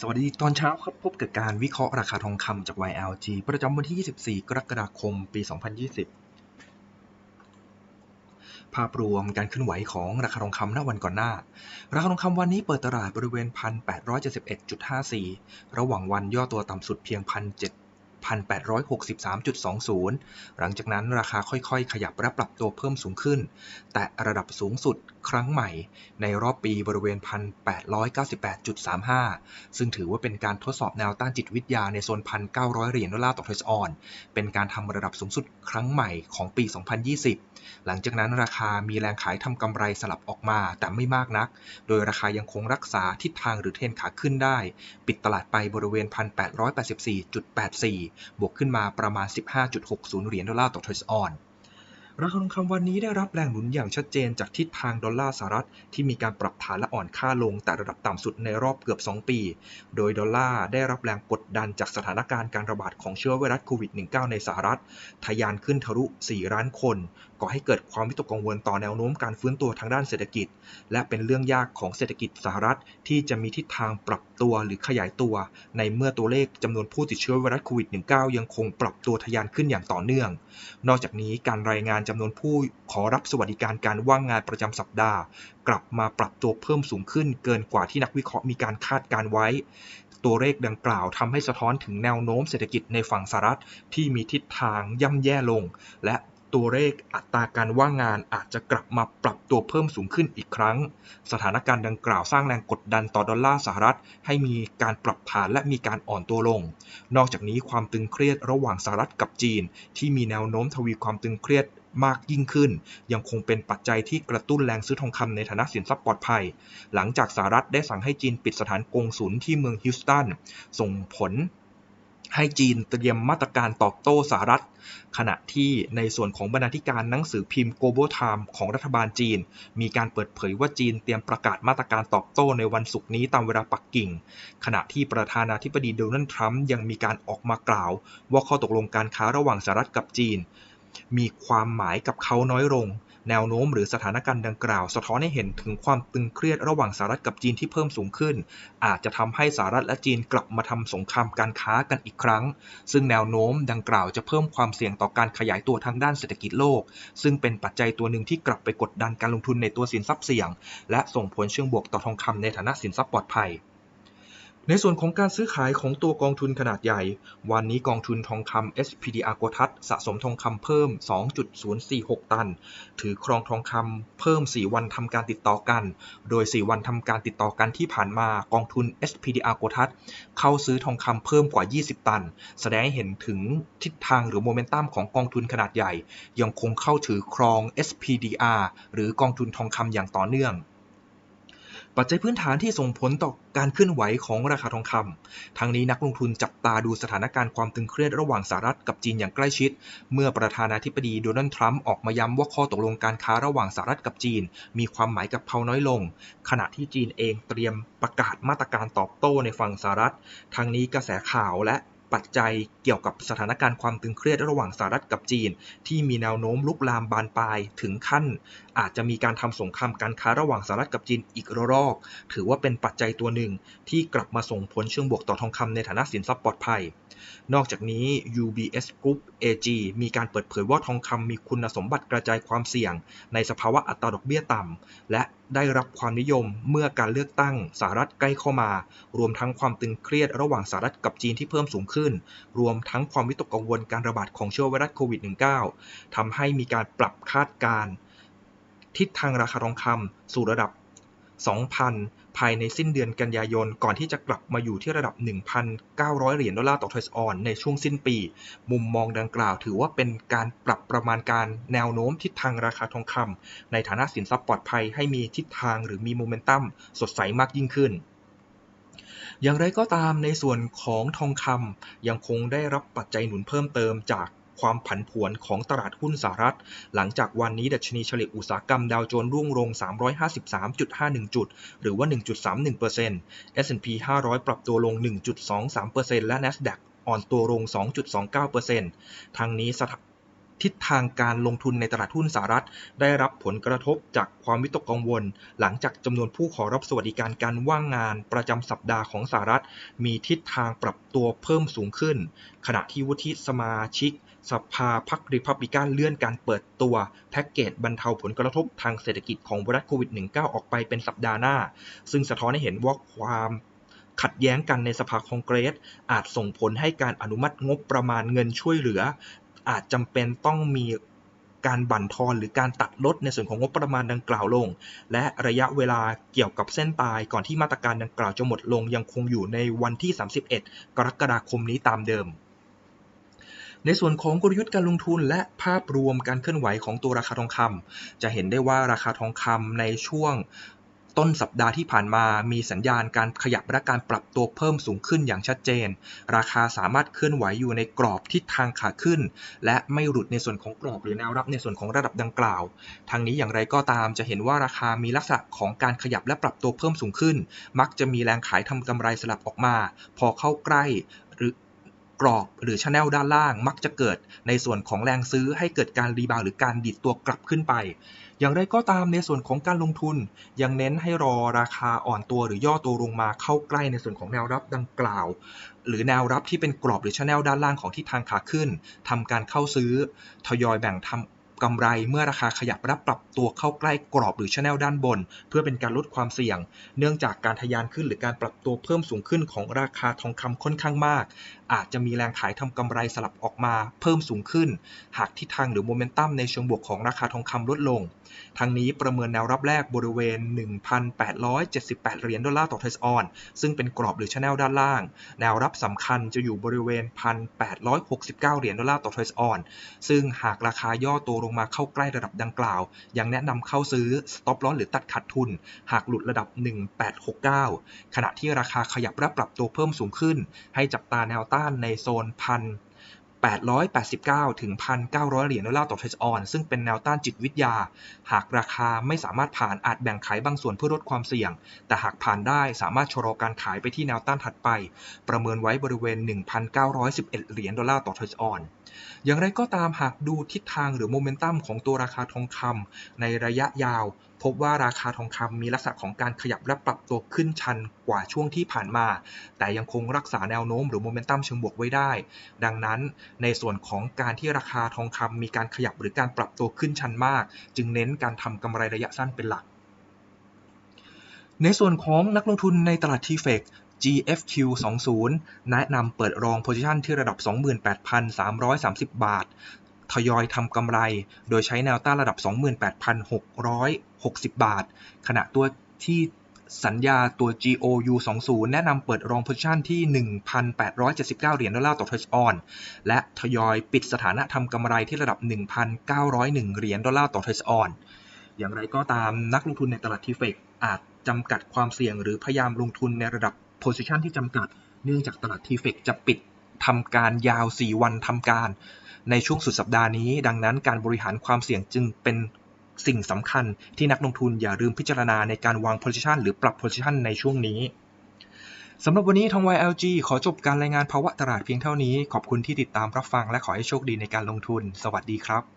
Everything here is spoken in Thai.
สวัสดีตอนเช้าครับพบกับการวิเคราะห์ราคาทองคำจาก YLG ประจำวันที่ 24 กรกฎาคม ปี 2020 ภาพรวมการเคลื่อนไหวของราคาทองคำณวันก่อนหน้า ราคาทองคำวันนี้เปิดตลาดบริเวณ 1,871.54 ระหว่างวันย่อตัวต่ำสุดเพียง1,700 1,863.20 หลังจากนั้นราคาค่อยๆ ขยับและปรับตัวเพิ่มสูงขึ้น แต่ระดับสูงสุดครั้งใหม่ ในรอบปีบริเวณ 1,898.35 ซึ่งถือว่าเป็นการทดสอบแนวต้านจิตวิทยาในโซน 1,900 เหรียญดอลลาร์ต่อเทสออน เป็นการทำระดับสูงสุดครั้งใหม่ของปี 2020 หลังจากนั้นราคามีแรงขายทำกำไรสลับออกมาแต่ไม่มากนัก โดยราคายังคงรักษาทิศทางหรือเทรนขาขึ้นได้ ปิดตลาดไปบริเวณ 1,884.84บวกขึ้นมาประมาณ 15.60 เหรียญดอลลาร์ต่อทรัสออนราคาทองคำวันนี้ได้รับแรงหนุนอย่างชัดเจนจากทิศทางดอลลาร์สหรัฐที่มีการปรับฐานและอ่อนค่าลงแต่ระดับต่ำสุดในรอบเกือบ 2 ปี โดยดอลลาร์ได้รับแรงกดดันจากสถานการณ์การระบาดของเชื้อไวรัสโควิด -19 ในสหรัฐ ทะยานขึ้นทะลุ 4 ล้านคนก่อให้เกิดความวิตกกังวลต่อแนวโน้มการฟื้นตัวทางด้านเศรษฐกิจ และเป็นเรื่องยากของเศรษฐกิจสหรัฐ ที่จะมีทิศทางปรับตัวหรือขยายตัว ในเมื่อตัวเลขจำนวนผู้ติดเชื้อไวรัสโควิด -19 ยังคงปรับตัวทะยานขึ้นอย่างต่อเนื่อง นอกจากนี้การรายงานจำนวนผู้ขอรับสวัสดิการการว่างงานประจำสัปดาห์ กลับมาปรับตัวเพิ่มสูงขึ้น เกินกว่าที่นักวิเคราะห์มีการคาดการไว้ตัวเลขดังกล่าวทำให้สะท้อนถึงแนวโน้มเศรษฐกิจในฝั่งสหรัฐที่มีทิศทางย่ำแย่ลง และ ตัวเลขอัตราการว่างงานอาจจะกลับมาปรับตัวเพิ่มสูงขึ้นอีกครั้ง สถานการณ์ดังกล่าวสร้างแรงกดดันต่อดอลลาร์สหรัฐ ให้มีการปรับฐานและมีการอ่อนตัวลง นอกจากนี้ความตึงเครียดระหว่างสหรัฐกับจีน ที่มีแนวโน้มทวีความตึงเครียดมากยิ่งขึ้น ยังคงเป็นปัจจัยที่กระตุ้นแรงซื้อทองคำในฐานะสินทรัพย์ปลอดภัย หลังจากสหรัฐได้สั่งให้จีนปิดสถานกงสุลที่เมืองฮิวสตันส่งผล ให้จีนเตรียมมาตรการตอบโต้สหรัฐ ขณะที่ในส่วนของบรรณาธิการหนังสือพิมพ์ Global Time ของรัฐบาลจีน มีการเปิดเผยว่าจีนเตรียมประกาศมาตรการตอบโต้ในวันศุกร์นี้ตามเวลาปักกิ่ง ขณะที่ประธานาธิบดีโดนัลด์ทรัมป์ยังมีการออกมากล่าว ว่าข้อตกลงการค้าระหว่างสหรัฐกับจีน มีความหมายกับเขาน้อยลง แนวโน้มหรือสถานการณ์ดังกล่าว สะท้อนให้เห็นถึงความตึงเครียดระหว่างสหรัฐกับจีนที่เพิ่มสูงขึ้น อาจจะทำให้สหรัฐและจีนกลับมาทำสงครามการค้ากันอีกครั้ง ซึ่งแนวโน้มดังกล่าวจะเพิ่มความเสี่ยงต่อการขยายตัวทางด้านเศรษฐกิจโลก ซึ่งเป็นปัจจัยตัวหนึ่งที่กลับไปกดดันการลงทุนในตัวสินทรัพย์เสี่ยง และส่งผลเชิงบวกต่อทองคำในฐานะสินทรัพย์ปลอดภัย ในส่วนของการซื้อขายของตัวกองทุนขนาดใหญ่ วันนี้กองทุนทองคำ SPDR โกทัศสะสมทองคำเพิ่ม 2.046 ตัน ถือครองทองคำเพิ่ม 4 วันทำการติดต่อกัน โดย 4 วันทำการติดต่อกันที่ผ่านมากองทุน SPDR โกทัศเข้าซื้อทองคำเพิ่มกว่า 20 ตัน แสดงให้เห็นถึงทิศทางหรือโมเมนตัมของกองทุนขนาดใหญ่ ยังคงเข้าถือครอง SPDR หรือกองทุนทองคำอย่างต่อเนื่อง ปัจจัยพื้นฐานที่ส่งผลต่อการเคลื่อนไหวของราคาทองคำทั้งนี้นักลงทุนจับตาดูสถานการณ์ความตึงเครียดระหว่างสหรัฐกับจีนอย่างใกล้ชิด เมื่อประธานาธิบดีโดนัลด์ทรัมป์ออกมาย้ำว่าข้อตกลงการค้าระหว่างสหรัฐกับจีน มีความหมายกับเขาน้อยลง ขณะที่จีนเองเตรียมประกาศมาตรการตอบโต้ในฝั่งสหรัฐ ทั้งนี้กระแสข่าวและ ปัจจัยเกี่ยวกับสถานการณ์ความตึงเครียดระหว่างสหรัฐกับจีน ที่มีแนวโน้มลุกลามบานปลายถึงขั้น อาจจะมีการทำสงครามการค้าระหว่างสหรัฐกับจีนอีกระลอก ถือว่าเป็นปัจจัยตัวหนึ่งที่กลับมาส่งผลเชิงบวกต่อทองคำในฐานะสินทรัพย์ปลอดภัย นอกจากนี้ UBS Group AG มีการเปิดเผยว่าทองคำมีคุณสมบัติกระจายความเสี่ยง ในสภาวะอัตราดอกเบี้ยต่ำและได้รับความนิยมเมื่อการเลือกตั้งสหรัฐใกล้เข้ามา รวมทั้งความตึงเครียดระหว่างสหรัฐกับจีนที่เพิ่มสูงขึ้น รวมทั้งความวิตกกังวลการระบาดของเชื้อไวรัสโควิด -19 ทำให้มีการปรับคาดการณ์ทิศทางราคาทองคำสู่ระดับ2,000 ภายในสิ้นเดือนกันยายน ก่อนที่จะกลับมาอยู่ที่ระดับ 1,900 เหรียญดอลลาร์ต่อทรัสออนในช่วงสิ้นปี มุมมองดังกล่าวถือว่าเป็นการปรับประมาณการแนวโน้มทิศทางราคาทองคำในฐานะสินทรัพย์ปลอดภัยให้มีทิศทางหรือมีโมเมนตัมสดใสมากยิ่งขึ้นอย่างไรก็ตามในส่วนของทองคำยังคงได้รับปัจจัยหนุนเพิ่มเติมจาก ความผันผวนของตลาดหุ้นสหรัฐ หลังจากวันนี้ดัชนีเฉลี่ยอุตสาหกรรมดาวโจนส์ร่วงลง 353.51 จุด หรือว่า 1.31% S&P 500 ปรับตัวลง 1.23%และ NASDAQ อ่อนตัวลง 2.29%ทางนี้สถทิศทางการลงทุนในตลาดหุ้นสหรัฐ ได้รับผลกระทบจากความวิตกกังวล หลังจากจำนวนผู้ขอรับสวัสดิการการว่างงานประจำสัปดาห์ของสหรัฐ มีทิศทางปรับตัวเพิ่มสูงขึ้น ขณะที่วุฒิสมาชิก สภาพรรคริพับลิกันเลื่อนการเปิดตัว แพ็กเกจบรรเทาผลกระทบทางเศรษฐกิจของไวรัสโควิด -19 ออกไปเป็นสัปดาห์หน้า ซึ่งสะท้อนให้เห็นว่าความขัดแย้งกันในสภาคองเกรส อาจส่งผลให้การอนุมัติงบประมาณเงินช่วยเหลือ อาจจำเป็นต้องมีการบั่นทอนหรือการตัดลดในส่วนของงบประมาณดังกล่าวลง และระยะเวลาเกี่ยวกับเส้นตายก่อนที่มาตรการดังกล่าวจะหมดลงยังคงอยู่ในวันที่ 31 กรกฎาคมนี้ตามเดิม ในส่วนของกลยุทธ์การลงทุนและภาพรวมการเคลื่อนไหวของตัวราคาทองคำจะเห็นได้ว่าราคาทองคำในช่วงต้นสัปดาห์ที่ผ่านมามีสัญญาณการขยับและการปรับตัวเพิ่มสูงขึ้นอย่างชัดเจน ราคาสามารถเคลื่อนไหวอยู่ในกรอบทิศทางขาขึ้น และไม่หลุดในส่วนของกรอบหรือแนวรับในส่วนของระดับดังกล่าว ทางนี้อย่างไรก็ตามจะเห็นว่าราคามีลักษณะของการขยับและปรับตัวเพิ่มสูงขึ้น มักจะมีแรงขายทำกำไรสลับออกมา พอเข้าใกล้ กรอบหรือชแนลด้านล่างมักจะเกิดในส่วนของแรงซื้อให้เกิดการรีบาวหรือการดิดตัวกลับขึ้นไป อย่างไรก็ตามในส่วนของการลงทุน ยังเน้นให้รอราคาอ่อนตัวหรือย่อตัวลงมาเข้าใกล้ในส่วนของแนวรับดังกล่าว หรือแนวรับที่เป็นกรอบหรือชแนลด้านล่างของทิศทางขาขึ้นทำการเข้าซื้อทยอยแบ่งทำ กำไรเมื่อราคาขยับรับปรับตัวเข้าใกล้กรอบหรือชแนลด้านบน เพื่อเป็นการลดความเสี่ยง เนื่องจากการทะยานขึ้นหรือการปรับตัวเพิ่มสูงขึ้นของราคาทองคำค่อนข้างมาก อาจจะมีแรงขายทำกำไรสลับออกมาเพิ่มสูงขึ้น หากทิศทางหรือโมเมนตัมในเชิงบวกของราคาทองคำลดลงทางนี้ประเมินแนวรับแรกบริเวณ 1,878 เหรียญดอลลาร์ต่อเทรซออน ซึ่งเป็นกรอบหรือชแนลด้านล่าง แนวรับสำคัญจะอยู่บริเวณ 1,869 เหรียญดอลลาร์ต่อเทรซออน ซึ่งหากราคาย่อตัวลงมาเข้าใกล้ระดับดังกล่าว ยังแนะนำเข้าซื้อ stop loss หรือตัดขาดทุน หากหลุดระดับ 1869 ขณะที่ราคาขยับและปรับตัวเพิ่มสูงขึ้น ให้จับตาแนวต้านในโซนพัน 889 ถึง 1,900 เหรียญดอลลาร์ต่อเทรซออน ซึ่งเป็นแนวต้านจิตวิทยา หากราคาไม่สามารถผ่านอาจแบ่งขายบางส่วนเพื่อลดความเสี่ยง แต่หากผ่านได้สามารถชะลอการขายไปที่แนวต้านถัดไป ประเมินไว้บริเวณ 1,911 เหรียญดอลลาร์ต่อเทรซออน อย่างไรก็ตามหากดูทิศทางหรือโมเมนตัมของตัวราคาทองคำในระยะยาว พบว่าราคาทองคำมีลักษณะของการขยับและปรับตัวขึ้นชันกว่าช่วงที่ผ่านมา แต่ยังคงรักษาแนวโน้มหรือโมเมนตัมเชิงบวกไว้ได้ ดังนั้นในส่วนของการที่ราคาทองคำมีการขยับหรือการปรับตัวขึ้นชันมาก จึงเน้นการทำกำไรระยะสั้นเป็นหลักในส่วนของนักลงทุนในตลาดทีเฟก GFQ 20แนะนำเปิดรอง position ที่ระดับ 28,330 บาท ทยอยทำกำไร โดยใช้แนวต้านระดับ 28,660 บาท ขณะตัวที่สัญญาตัว GOU 20แนะนำเปิดรอง position ที่ 1,879 เหรียญดอลลาร์ต่อ trade on และทยอยปิดสถานะทำกำไรที่ระดับ 1,901 เหรียญดอลลาร์ต่อ trade on อย่างไรก็ตามนักลงทุนในตลาดทีเฟกอาจจำกัดความเสี่ยงหรือพยายามลงทุนในระดับ position ที่จำกัด เนื่องจากตลาดทีเฟกจะปิดทำการยาว 4 วันทำการ ในช่วงสุดสัปดาห์นี้ ดังนั้นการบริหารความเสี่ยงจึงเป็นสิ่งสำคัญที่นักลงทุนอย่าลืมพิจารณาในการวาง position หรือปรับ position ในช่วงนี้สำหรับวันนี้ทอง YLG ขอจบการรายงานภาวะตลาดเพียงเท่านี้ ขอบคุณที่ติดตามรับฟังและขอให้โชคดีในการลงทุน สวัสดีครับ